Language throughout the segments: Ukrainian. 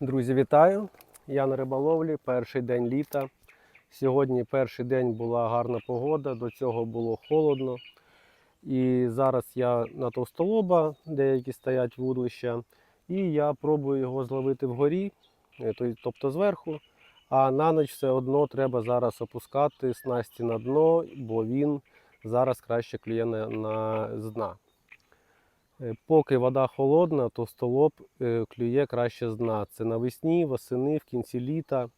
Друзі, вітаю! Я на риболовлі, перший день літа. Сьогодні перший день була гарна погода, до цього було холодно. І зараз я на товстолоба, деякі стоять вудлища, і я пробую його зловити вгорі, е, тобто зверху. А на ніч все одно треба зараз опускати снасті на дно, бо він зараз краще клює на, з дна. Е, Поки вода холодна, то столоб е, клює краще з дна. Це навесні, восени, в кінці літа.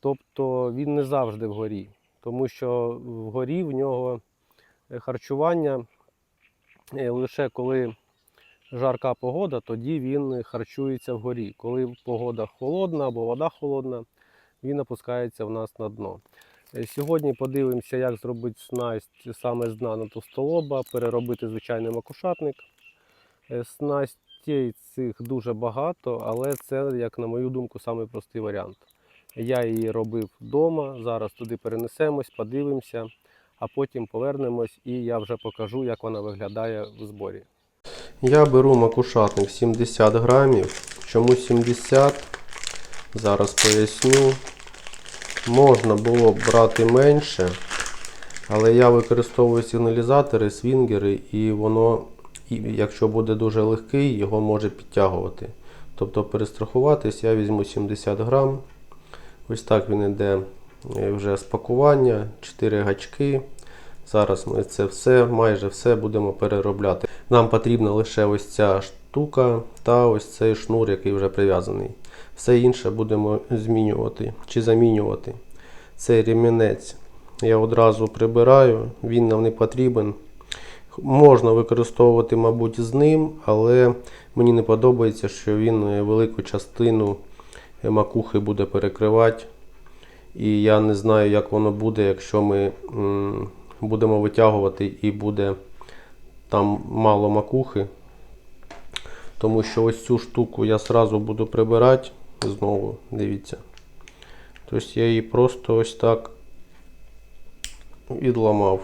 Тобто він не завжди вгорі, тому що вгорі в нього е, харчування лише коли жарка погода, тоді він харчується вгорі. Коли погода холодна або вода холодна, він опускається в нас на дно. Сьогодні подивимося, як зробити снасть саме з дна на товстолоба, переробити звичайний макушатник. Е, Снастей цих дуже багато, але це, як на мою думку, самий простий варіант. Я її робив вдома, зараз туди перенесемось, подивимося, а потім повернемось і я вже покажу, як вона виглядає в зборі. Я беру макушатник 70 грамів. Чому 70? Зараз поясню. Можна було б брати менше, але я використовую сигналізатори, свінгери, і воно, і якщо буде дуже легкий, його може підтягувати. Тобто перестрахуватись, я візьму 70 грам. Ось так він іде е, вже з пакування, 4 гачки. Зараз ми це все, майже все будемо переробляти. Нам потрібна лише ось ця штука та ось цей шнур, який вже прив'язаний. Все інше будемо змінювати чи замінювати. Цей ремінець я одразу прибираю, він нам не потрібен. Можна використовувати, мабуть, з ним, але мені не подобається, що він е, велику частину е, макухи буде перекривати. І я не знаю, як воно буде, якщо ми будемо витягувати і буде там мало макухи. Тому що ось цю штуку я сразу буду прибирати. Знову, дивіться. Тобто я її просто ось так відламав.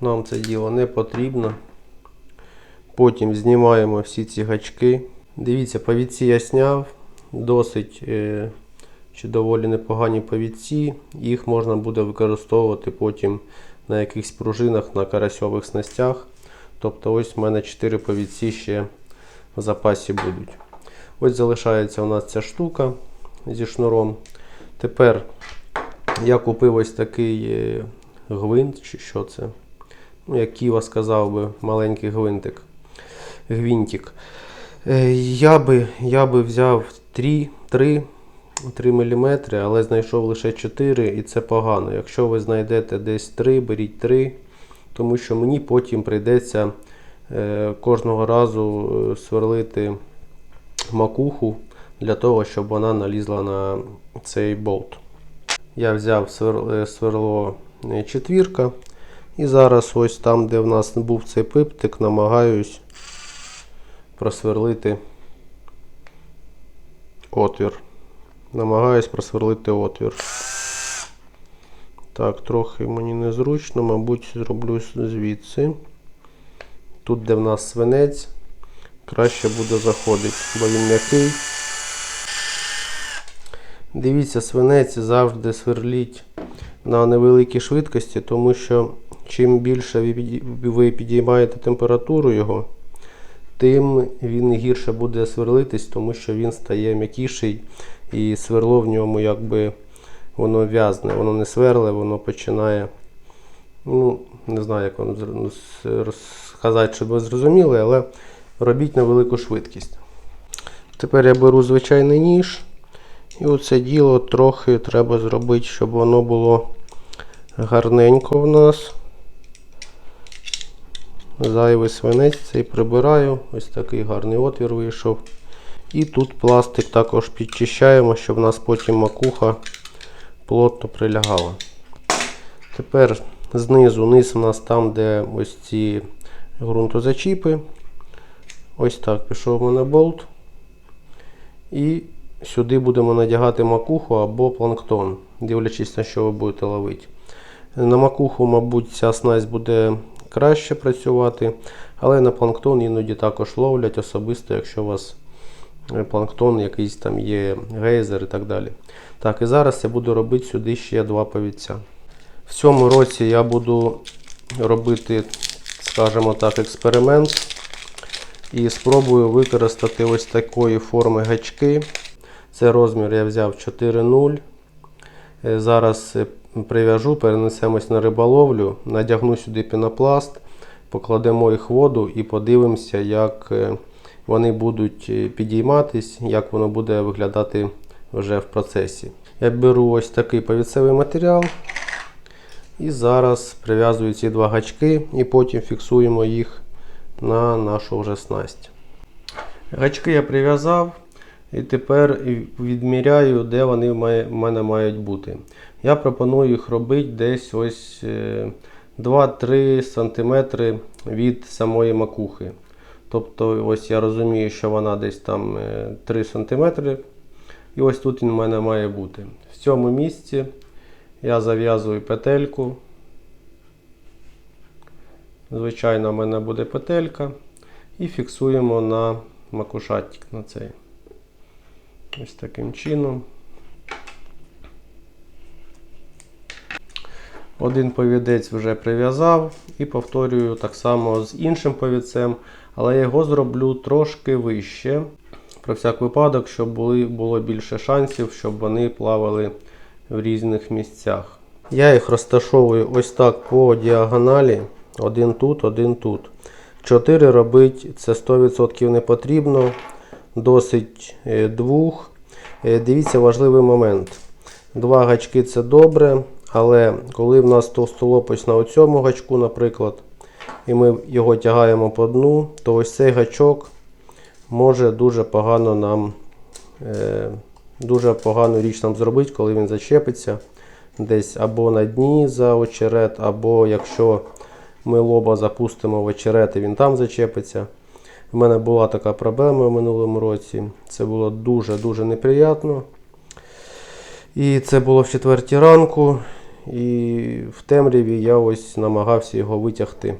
Нам це діло не потрібно. Потім знімаємо всі ці гачки. Дивіться, повідці я зняв. Досить е, чи доволі непогані повідці. Їх можна буде використовувати потім на якихось пружинах на карасьових снастях. Тобто ось в мене 4 повідці ще в запасі будуть. Ось залишається у нас ця штука зі шнуром. Тепер я купив ось такий е, гвинт, чи що це. Ну, як Ківа сказав би, маленький гвинтик. Гвинтик. Е, Я би, я би взяв 3, 3, 3 мм, але знайшов лише 4 і це погано. Якщо ви знайдете десь 3, беріть 3, тому що мені потім прийдеться е, кожного разу е, сверлити макуху для того, щоб вона налізла на цей болт. Я взяв сверло четвірка. І зараз ось там, де в нас був цей пиптик, намагаюсь просверлити отвір. Намагаюсь просверлити отвір. Так, трохи мені незручно, мабуть, зроблю звідси. Тут, де в нас свинець, краще буде заходити, бо він м'який. Дивіться, свинець завжди сверліть на невеликій швидкості, тому що чим більше ви підіймаєте температуру його, тим він гірше буде сверлитись, тому що він стає м'якіший і сверло в ньому якби воно в'язне, воно не сверле, воно починає. Ну, не знаю, як вам розказати, щоб ви зрозуміли, але робіть на велику швидкість. Тепер я беру звичайний ніж. І оце діло трохи треба зробити, щоб воно було гарненько в нас. Зайвий свинець цей прибираю. Ось такий гарний отвір вийшов. І тут пластик також підчищаємо, щоб в нас потім макуха плотно прилягала. Тепер знизу, низ у нас там, де ось ці ґрунтозачіпи. Ось так пішов у мене болт. І сюди будемо надягати макуху або планктон, дивлячись на що ви будете ловити. На макуху, мабуть, ця снасть буде краще працювати, але на планктон іноді також ловлять, особисто, якщо у вас е, планктон, якийсь там є гейзер і так далі. Так, і зараз я буду робити сюди ще два повідця. В цьому році я буду робити, скажімо так, експеримент і спробую використати ось такої форми гачки. Це розмір я взяв 4,0. Е, Зараз е, прив'яжу, перенесемось на риболовлю, надягну сюди пінопласт, покладемо їх в воду і подивимося, як е, вони будуть підійматись, як воно буде виглядати вже в процесі. Я беру ось такий повіцевий матеріал і зараз прив'язую ці два гачки і потім фіксуємо їх на нашу вже снасть. Гачки я прив'язав і тепер відміряю, де вони в мене мають бути. Я пропоную їх робити десь ось е, 2-3 см від самої макухи. Тобто, ось я розумію, що вона десь там е, 3 см. І ось тут він у мене має бути. В цьому місці я зав'язую петельку. Звичайно, в мене буде петелька. І фіксуємо на макушатик на цей. Ось таким чином. Один повідець вже прив'язав і повторюю так само з іншим повідцем, але його зроблю трошки вище. Про всяк випадок, щоб були, було більше шансів, щоб вони плавали в різних місцях. Я їх розташовую ось так по діагоналі. Один тут, один тут. 4 робити це 100% не потрібно. Досить е, двох. Е, Дивіться важливий момент. Два гачки це добре, але коли в нас товстолопось на цьому гачку, наприклад, і ми його тягаємо по дну, то ось цей гачок може дуже погано нам е, дуже погану річ нам зробити, коли він зачепиться десь або на дні за очерет, або якщо ми лоба запустимо в очерет і він там зачепиться. У мене була така проблема в минулому році. Це було дуже-дуже неприємно. І це було в четвертій ранку. І в темряві я ось намагався його витягти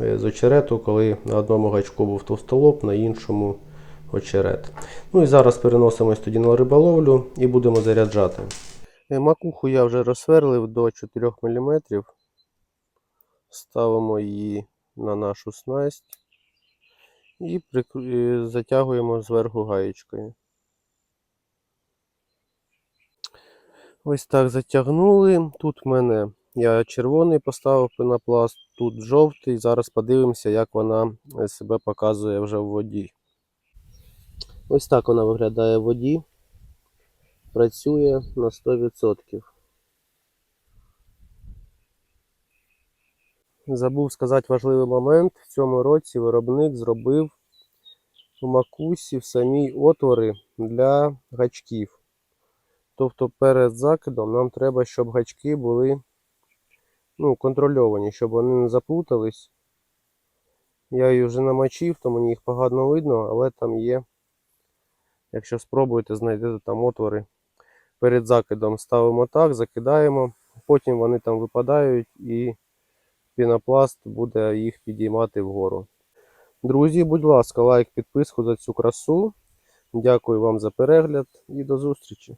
е, з очерету, коли на одному гачку був товстолоб, на іншому очерет. Ну і зараз переносимось тоді на риболовлю і будемо заряджати. Е, Макуху я вже розсверлив до 4 мм. Ставимо її на нашу снасть і затягуємо зверху гаєчкою. Ось так затягнули. Тут в мене я червоний поставив пенопласт, тут жовтий. Зараз подивимося, як вона е, себе показує вже в воді. Ось так вона виглядає в воді. Працює на 100%. Забув сказати важливий момент. В цьому році виробник зробив у макусі в самій отвори для гачків. Тобто перед закидом нам треба, щоб гачки були ну, контрольовані, щоб вони не заплутались. Я її вже намочив, то мені їх погано видно, але там є. Якщо спробуєте, знайдете там отвори. Перед закидом ставимо так, закидаємо, потім вони там випадають і пінопласт буде їх підіймати вгору. Друзі, будь ласка, лайк, підписку за цю красу. Дякую вам за перегляд і до зустрічі!